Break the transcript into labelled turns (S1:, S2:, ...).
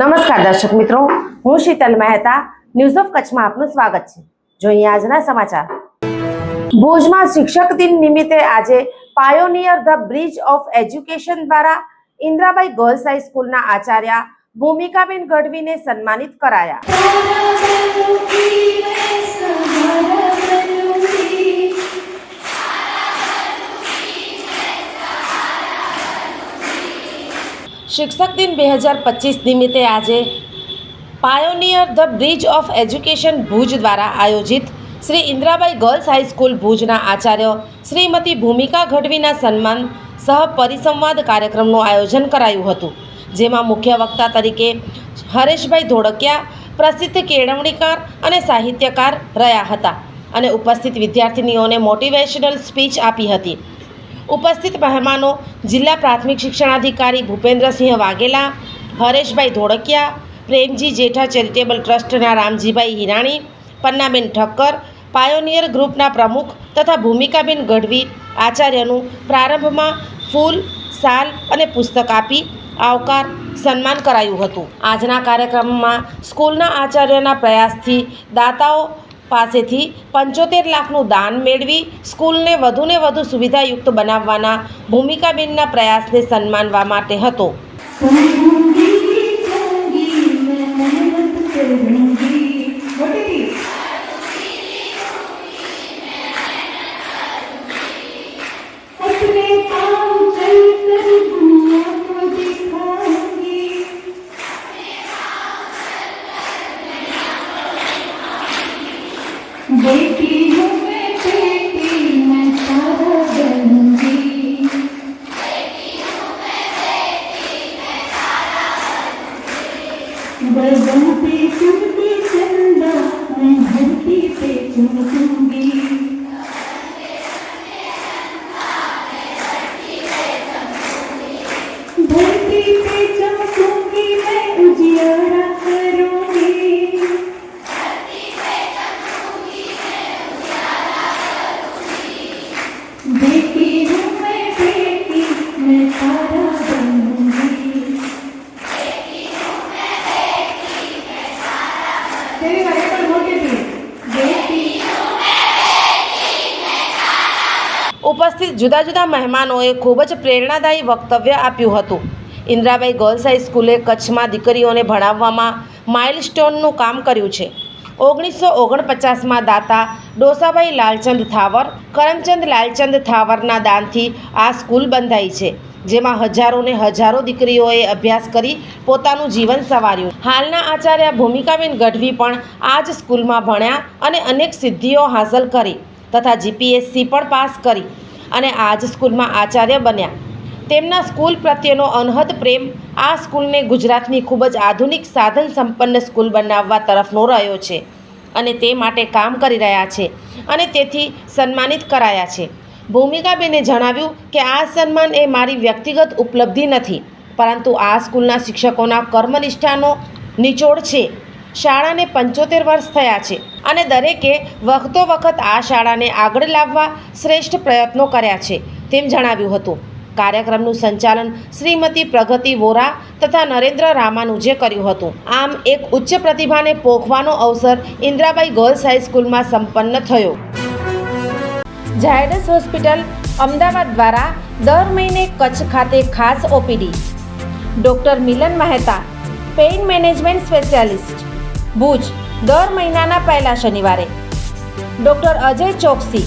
S1: નમસ્કાર દર્શક મિત્રો, હું શીતલ મહેતા ન્યૂઝ ઓફ કચ્છમાં આપનું સ્વાગત છે. જોઈએ આજના સમાચાર. ભુજમાં શિક્ષક દિન નિમિત્તે આજે pioneer the bridge of education દ્વારા ઇન્દ્રાબાઈ ગર્લ્સ હાઈ સ્કૂલના આચાર્ય ભૂમિકાબેન ગઢવીને સન્માનિત કરાયા. શિક્ષક દિન બે હજાર પચીસ નિમિત્તે આજે pioneer the bridge of education Bhuj દ્વારા આયોજિત શ્રી ઇન્દ્રાબાઈ ગર્લ્સ હાઈસ્કૂલ ભુજના આચાર્ય શ્રીમતી ભૂમિકા ગઢવીના સન્માન સહ પરિસંવાદ કાર્યક્રમનું આયોજન કરાયું હતું, જેમાં મુખ્ય વક્તા તરીકે હરેશભાઈ ધોળકિયા, પ્રસિદ્ધ કેળવણીકાર અને સાહિત્યકાર રહ્યા હતા અને ઉપસ્થિત વિદ્યાર્થીનીઓને મોટિવેશનલ સ્પીચ આપી હતી. ઉપસ્થિત મહેમાનો જિલ્લા પ્રાથમિક શિક્ષણાધિકારી ભૂપેન્દ્રસિંહ વાઘેલા, હરેશભાઈ ધોળકિયા, પ્રેમજી જેઠા ચેરિટેબલ ટ્રસ્ટના રામજીભાઈ હિરાણી, પન્નાબેન ઠક્કર, પાયોનિયર ગ્રુપના પ્રમુખ તથા ભૂમિકાબેન ગઢવી આચાર્યનું પ્રારંભમાં ફૂલ, સાલ અને પુસ્તક આપી આવકાર સન્માન કરાયું હતું. આજના કાર્યક્રમમાં સ્કૂલના આચાર્યના પ્રયાસથી દાતાઓ પાસેથી પંચોતેર લાખનું દાન મેળવી સ્કૂલને વધુને વધુ સુવિધાયુક્ત બનાવવાના ભૂમિકાબેનના પ્રયાસને સન્માનવા માટે હતો.
S2: बदन पे चुनती चंदा मैं धरती पे चुमकूँगी धरती पे चमकूँगी मैं उजियारा
S1: ઉપસ્થિત જુદા જુદા મહેમાનોએ ખૂબ જ પ્રેરણાદાયી વક્તવ્ય આપ્યું હતું. ઇન્દ્રાબાઈ ગર્લ્સ હાઈ સ્કૂલે કચ્છમાં દીકરીઓને ભણાવવામાં માઇલસ્ટોનનું કામ કર્યું છે. ઓગણીસો ઓગણપચાસમાં દાતા ડોસાભાઈ લાલચંદ થાવર, કરમચંદ લાલચંદ થાવરના દાનથી આ સ્કૂલ બંધાઈ છે, જેમાં હજારોને હજારો દીકરીઓએ અભ્યાસ કરી પોતાનું જીવન સવાર્યું. હાલના આચાર્ય ભૂમિકાબેન ગઢવી પણ આ જ સ્કૂલમાં ભણ્યા અને અનેક સિદ્ધિઓ હાંસલ કરી તથા જીપીએસસી પણ પાસ કરી અને આ જ સ્કૂલમાં આચાર્ય બન્યા. તેમના સ્કૂલ પ્રત્યેનો અનહદ પ્રેમ આ સ્કૂલને ગુજરાતની ખૂબ જ આધુનિક સાધન સંપન્ન સ્કૂલ બનાવવા તરફનો રહ્યો છે અને તે માટે કામ કરી રહ્યા છે અને તેથી સન્માનિત કરાયા છે. ભૂમિકાબેને જણાવ્યું કે આ સન્માન એ મારી વ્યક્તિગત ઉપલબ્ધિ નથી, પરંતુ આ સ્કૂલના શિક્ષકોના કર્મનિષ્ઠાનો નિચોડ છે. શાળાને પંચોતેર વર્ષ થયા છે અને દરેકે વખતો વખત આ શાળાને આગળ લાવવા શ્રેષ્ઠ પ્રયત્નો કર્યા છે, તેમ જણાવ્યું હતું. કાર્યક્રમનું સંચાલન શ્રીમતી પ્રગતિ વોરા તથા નરેન્દ્ર રામાનુજે કર્યું હતું. આમ એક ઉચ્ચ પ્રતિભાને પોખવાનો અવસર ઇન્દ્રાબાઈ ગર્લ્સ હાઈસ્કૂલમાં સંપન્ન થયો. ઝાયડસ હોસ્પિટલ અમદાવાદ દ્વારા દર મહિને કચ્છ ખાતે ખાસ OPD. Doctor Milan Mehta, pain management specialist. Bhuj, દર મહિનાના પહેલા શનિવારે. ડૉક્ટર અજય ચોકસી